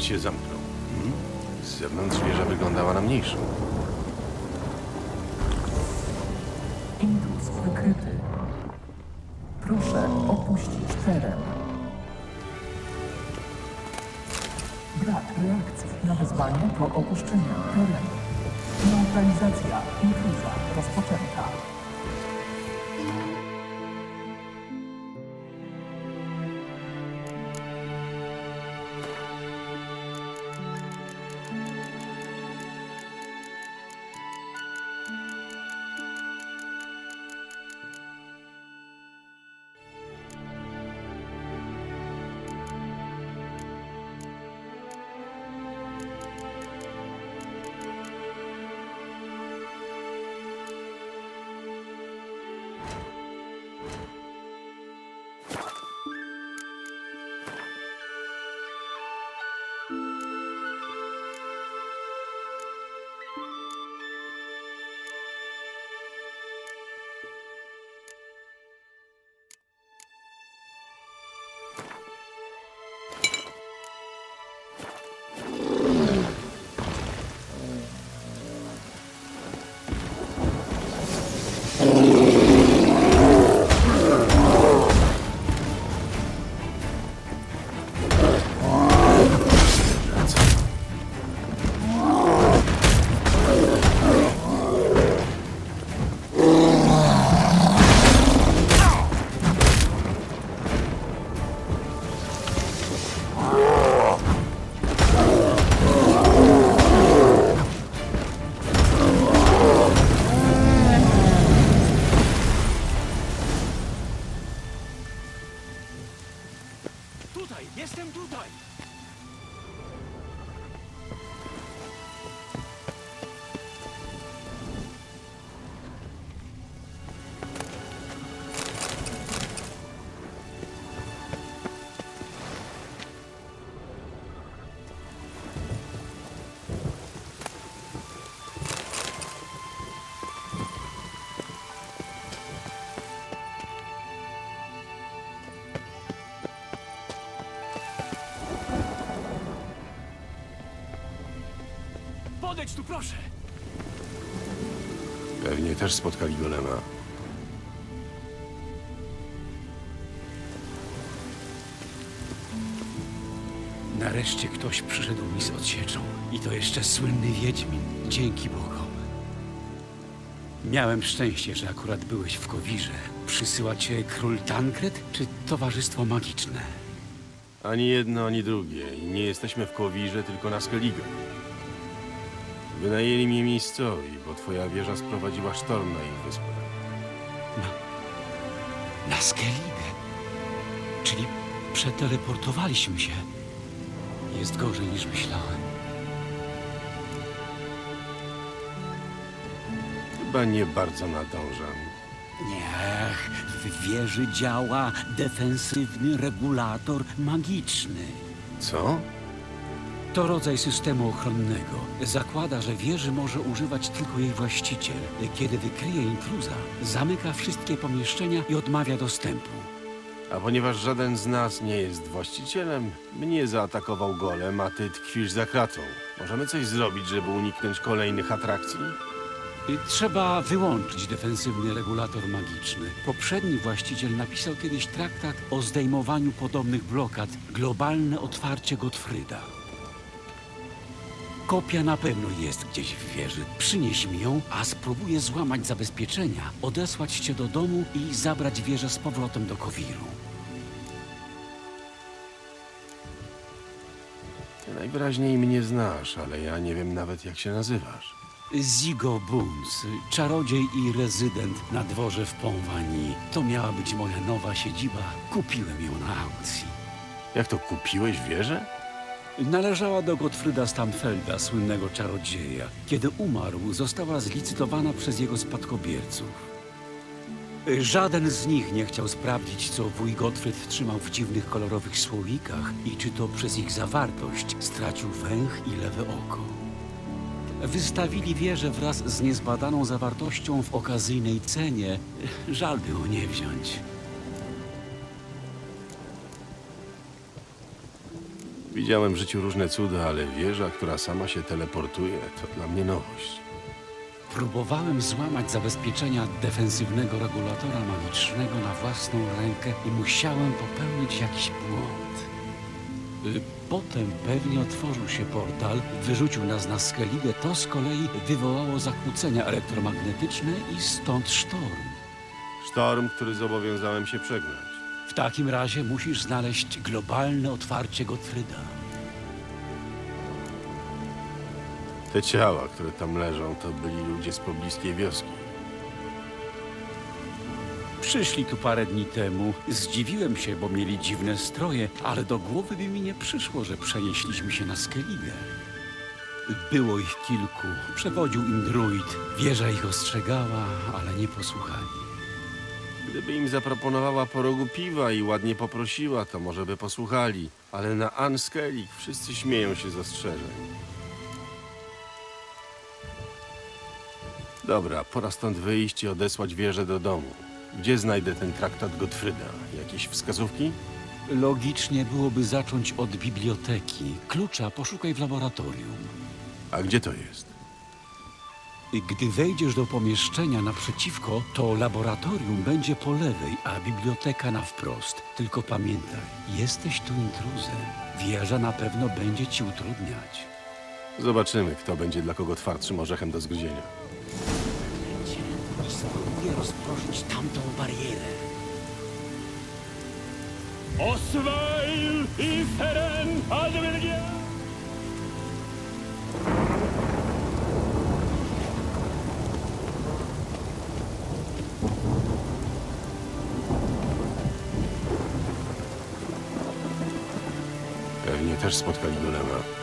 portal się zamknął. Hmm? Z zewnątrz wieża wyglądała na mniejszą. Intruz wykryty. Podejdź tu, proszę! Pewnie też spotkali golema. Nareszcie ktoś przyszedł mi z odsieczą. I to jeszcze słynny Wiedźmin. Dzięki Bogom. Miałem szczęście, że akurat byłeś w Kowirze. Przysyła cię król Tankred czy towarzystwo magiczne? Ani jedno, ani drugie. I nie jesteśmy w Kowirze, tylko na Skellige. Wynajęli mnie miejscowi, bo twoja wieża sprowadziła sztorm na ich wyspę. Na Skellige. Czyli przeteleportowaliśmy się. Jest gorzej niż myślałem. Chyba nie bardzo nadążam. Niech w wieży działa defensywny regulator magiczny. Co? To rodzaj systemu ochronnego. Zakłada, że wieży może używać tylko jej właściciel. Kiedy wykryje intruza, zamyka wszystkie pomieszczenia i odmawia dostępu. A ponieważ żaden z nas nie jest właścicielem, mnie zaatakował golem, a ty tkwisz za kratą. Możemy coś zrobić, żeby uniknąć kolejnych atrakcji? Trzeba wyłączyć defensywny regulator magiczny. Poprzedni właściciel napisał kiedyś traktat o zdejmowaniu podobnych blokad. Globalne otwarcie Gottfrieda. Kopia na pewno jest gdzieś w wieży. Przynieś mi ją, a spróbuję złamać zabezpieczenia, odesłać cię do domu i zabrać wieżę z powrotem do Kowiru. Ty najwyraźniej mnie znasz, ale ja nie wiem nawet jak się nazywasz. Zigo Boons, czarodziej i rezydent na dworze w Pąwani. To miała być moja nowa siedziba. Kupiłem ją na aukcji. Jak to kupiłeś wieżę? Należała do Gottfrieda Stamfelda, słynnego czarodzieja. Kiedy umarł, została zlicytowana przez jego spadkobierców. Żaden z nich nie chciał sprawdzić, co wuj Gottfried trzymał w dziwnych kolorowych słoikach i czy to przez ich zawartość stracił węch i lewe oko. Wystawili wieżę wraz z niezbadaną zawartością w okazyjnej cenie. Żal było nie wziąć. Widziałem w życiu różne cuda, ale wieża, która sama się teleportuje, to dla mnie nowość. Próbowałem złamać zabezpieczenia defensywnego regulatora magicznego na własną rękę i musiałem popełnić jakiś błąd. Y, Potem pewnie otworzył się portal, wyrzucił nas na Skellige, to z kolei wywołało zakłócenia elektromagnetyczne i stąd sztorm. Sztorm, który zobowiązałem się przegnać. W takim razie musisz znaleźć globalne otwarcie Gottfrieda. Te ciała, które tam leżą, to byli ludzie z pobliskiej wioski. Przyszli tu parę dni temu. Zdziwiłem się, bo mieli dziwne stroje, ale do głowy by mi nie przyszło, że przenieśliśmy się na Skellige. Było ich kilku. Przewodził im druid. Wieża ich ostrzegała, ale nie posłuchali. Gdyby im zaproponowała po rogu piwa i ładnie poprosiła, to może by posłuchali. Ale na Anskelik wszyscy śmieją się z ostrzeżeń. Dobra, pora stąd wyjść i odesłać wieżę do domu. Gdzie znajdę ten traktat Gottfrieda? Jakieś wskazówki? Logicznie byłoby zacząć od biblioteki. Klucza poszukaj w laboratorium. A gdzie to jest? Gdy wejdziesz do pomieszczenia naprzeciwko, to laboratorium będzie po lewej, a biblioteka na wprost. Tylko pamiętaj, jesteś tu intruzem. Wieża na pewno będzie ci utrudniać. Zobaczymy, kto będzie dla kogo twardszym orzechem do zgryzienia. I spróbuję rozproszyć tamtą barierę. Osweil i Feren Advergia! Pewnie też spotkali Golema.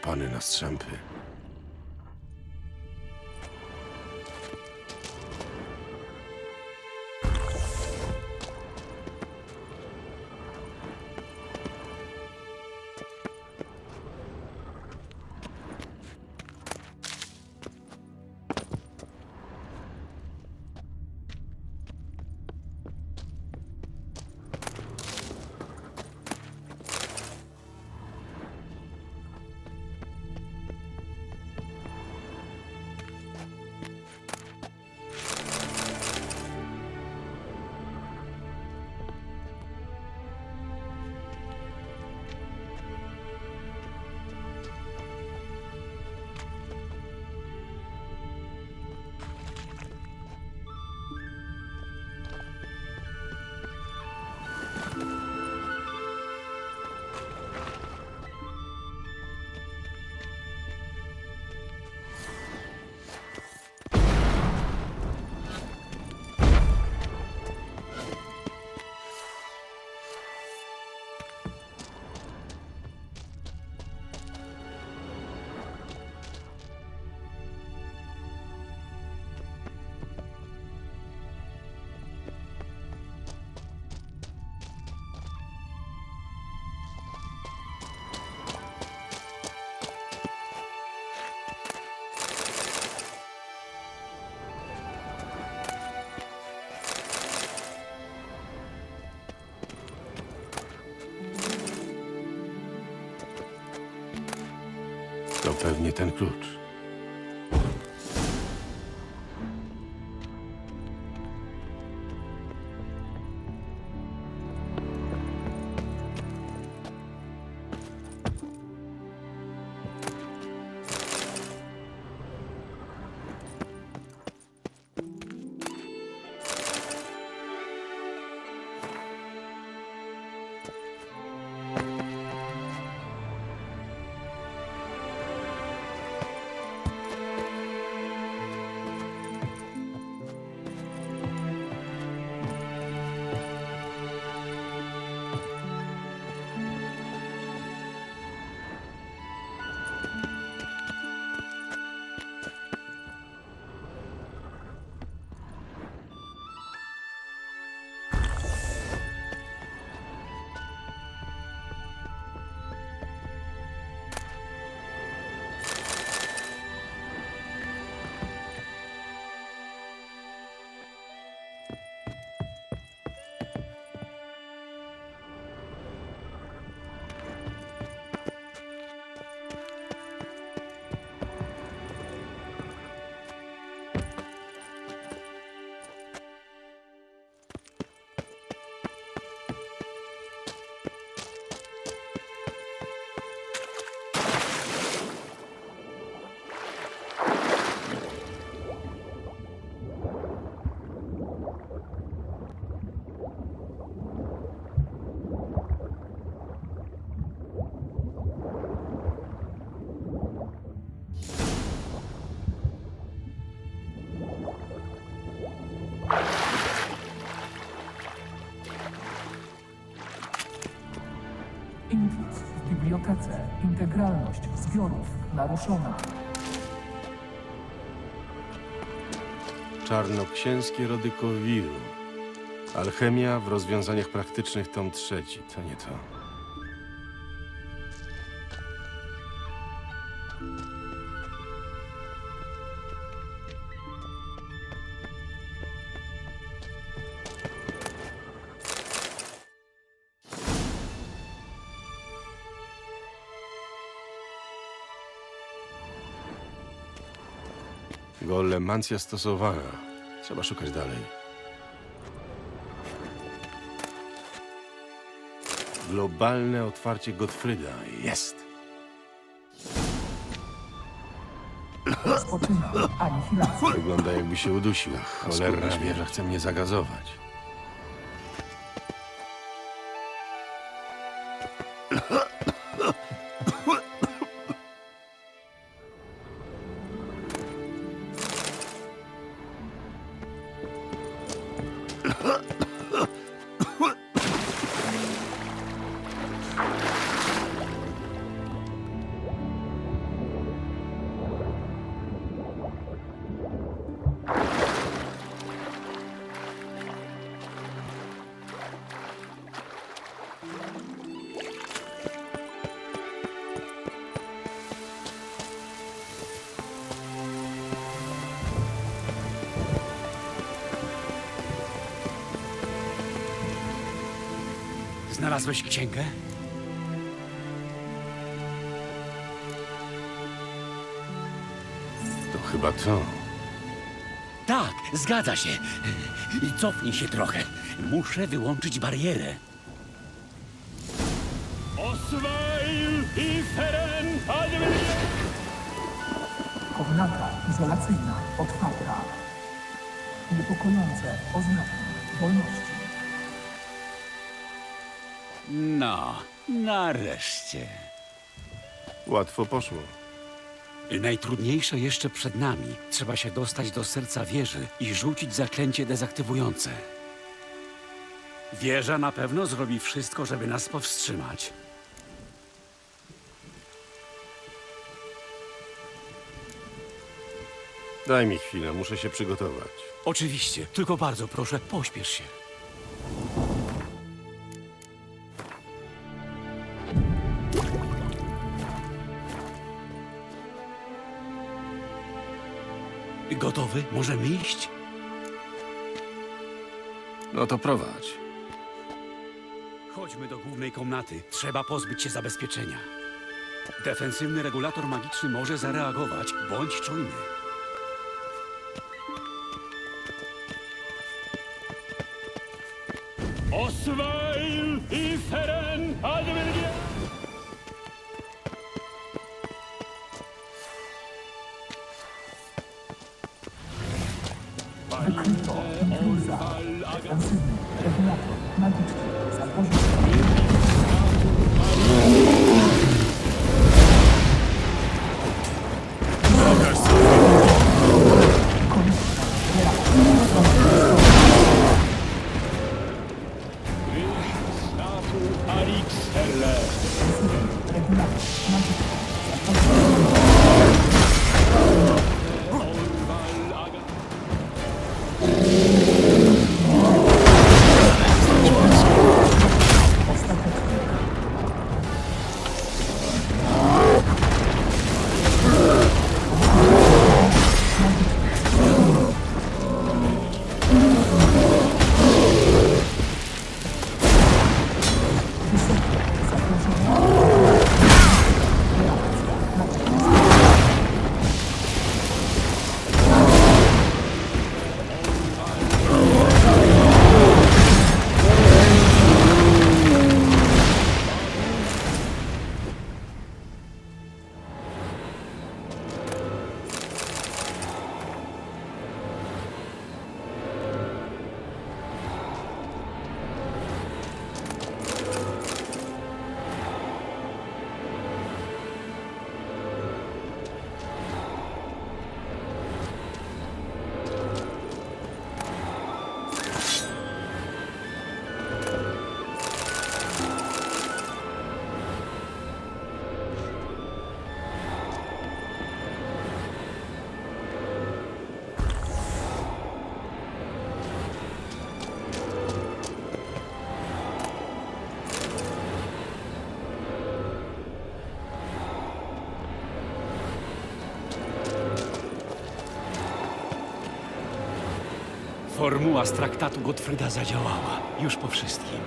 Rozszarpany na strzępy. Pewnie ten klucz. Integralność zbiorów naruszona. Czarnoksięskie rody Kowiru. Alchemia w rozwiązaniach praktycznych tom trzeci. To nie to. Golemancja stosowana. Trzeba szukać dalej. Globalne otwarcie Gottfrieda. Jest! Wygląda jakby się udusił. Cholerna wieża chce mnie zagazować. Znalazłeś księgę? To chyba to. Tak, zgadza się. Cofnij się trochę. Muszę wyłączyć barierę. Osweil i Feren! Komnata izolacyjna otwarta. Niepokojące oznaki wolności. No, nareszcie. Łatwo poszło. Najtrudniejsze jeszcze przed nami. Trzeba się dostać do serca wieży i rzucić zaklęcie dezaktywujące. Wieża na pewno zrobi wszystko, żeby nas powstrzymać. Daj mi chwilę, muszę się przygotować. Oczywiście, tylko bardzo proszę, pośpiesz się. Gotowy? Możemy iść? No to prowadź. Chodźmy do głównej komnaty. Trzeba pozbyć się zabezpieczenia. Defensywny regulator magiczny może zareagować. Bądź czujny. Osweil i Feren Advergia! Transmitting. Detonation. 92. Formuła z traktatu Gottfrieda zadziałała. Już po wszystkim.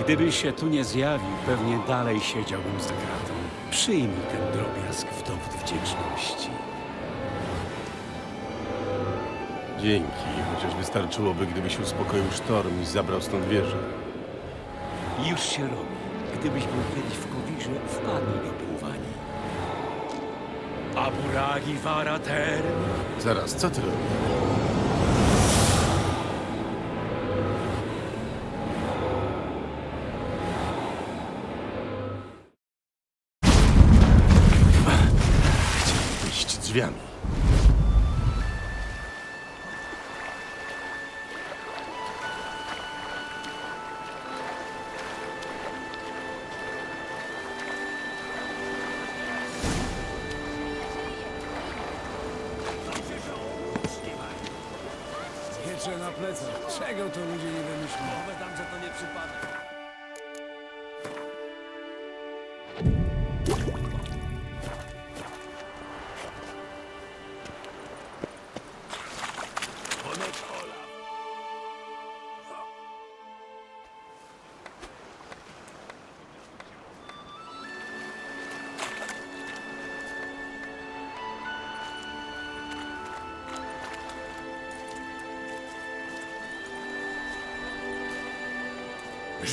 Gdybyś się tu nie zjawił, pewnie dalej siedziałbym za kratą. Przyjmij ten drobiazg w dowód wdzięczności. Dzięki, chociaż wystarczyłoby, gdybyś uspokoił sztorm i zabrał stąd wieżę. Już się robi. Gdybyś był kiedyś w Kowirze, wpadnij do pływani. Aburagi Varater. Zaraz, co ty robisz?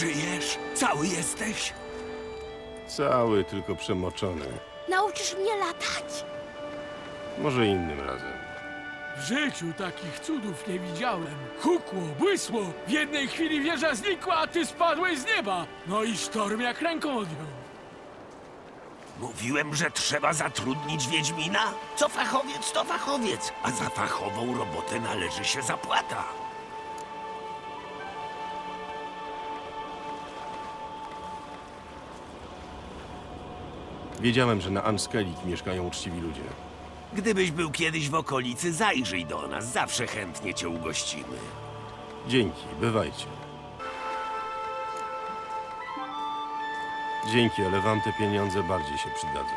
Żyjesz? Cały jesteś? Cały, tylko przemoczony. Nauczysz mnie latać? Może innym razem. W życiu takich cudów nie widziałem. Hukło, błysło, w jednej chwili wieża znikła, a ty spadłeś z nieba. No i sztorm jak ręką odjął. Mówiłem, że trzeba zatrudnić Wiedźmina? Co fachowiec, to fachowiec, a za fachową robotę należy się zapłata. Wiedziałem, że na Anskelik mieszkają uczciwi ludzie. Gdybyś był kiedyś w okolicy, zajrzyj do nas, zawsze chętnie cię ugościmy. Dzięki, bywajcie. Dzięki, ale wam te pieniądze bardziej się przydadzą.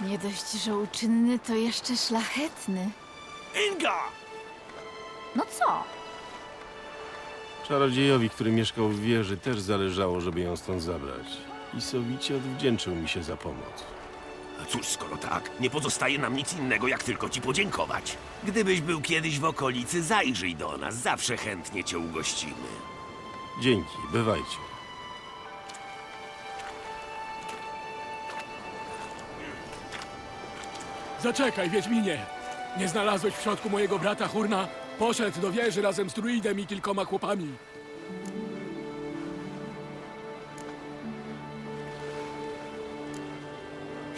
Nie dość, że uczynny, to jeszcze szlachetny. Inga! No co? Czarodziejowi, który mieszkał w wieży, też zależało, żeby ją stąd zabrać. I sowicie odwdzięczył mi się za pomoc. A cóż, skoro tak, nie pozostaje nam nic innego, jak tylko ci podziękować. Gdybyś był kiedyś w okolicy, zajrzyj do nas, zawsze chętnie cię ugościmy. Dzięki, bywajcie. Zaczekaj, Wiedźminie. Nie znalazłeś w środku mojego brata Hurna? Poszedł do wieży razem z druidem i kilkoma chłopami.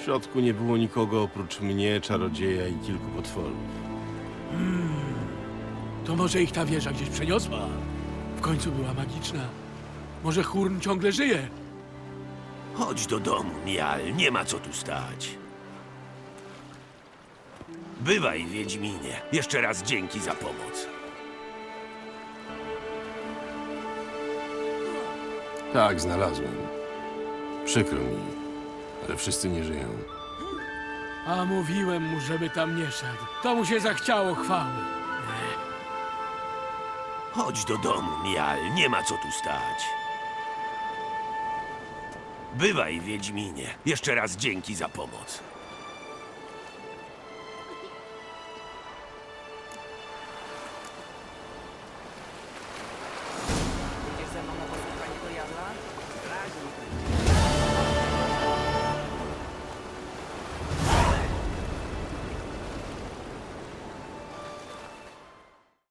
Środku nie było nikogo oprócz mnie, czarodzieja i kilku potworów. To może ich ta wieża gdzieś przeniosła? W końcu była magiczna. Może Hurn ciągle żyje? Chodź do domu, Mial, nie ma co tu stać. Bywaj, Wiedźminie. Jeszcze raz dzięki za pomoc. Tak, znalazłem. Przykro mi, ale wszyscy nie żyją. A mówiłem mu, żeby tam nie szedł. To mu się zachciało chwały. Chodź do domu, Mial, nie ma co tu stać. Bywaj, Wiedźminie. Jeszcze raz dzięki za pomoc.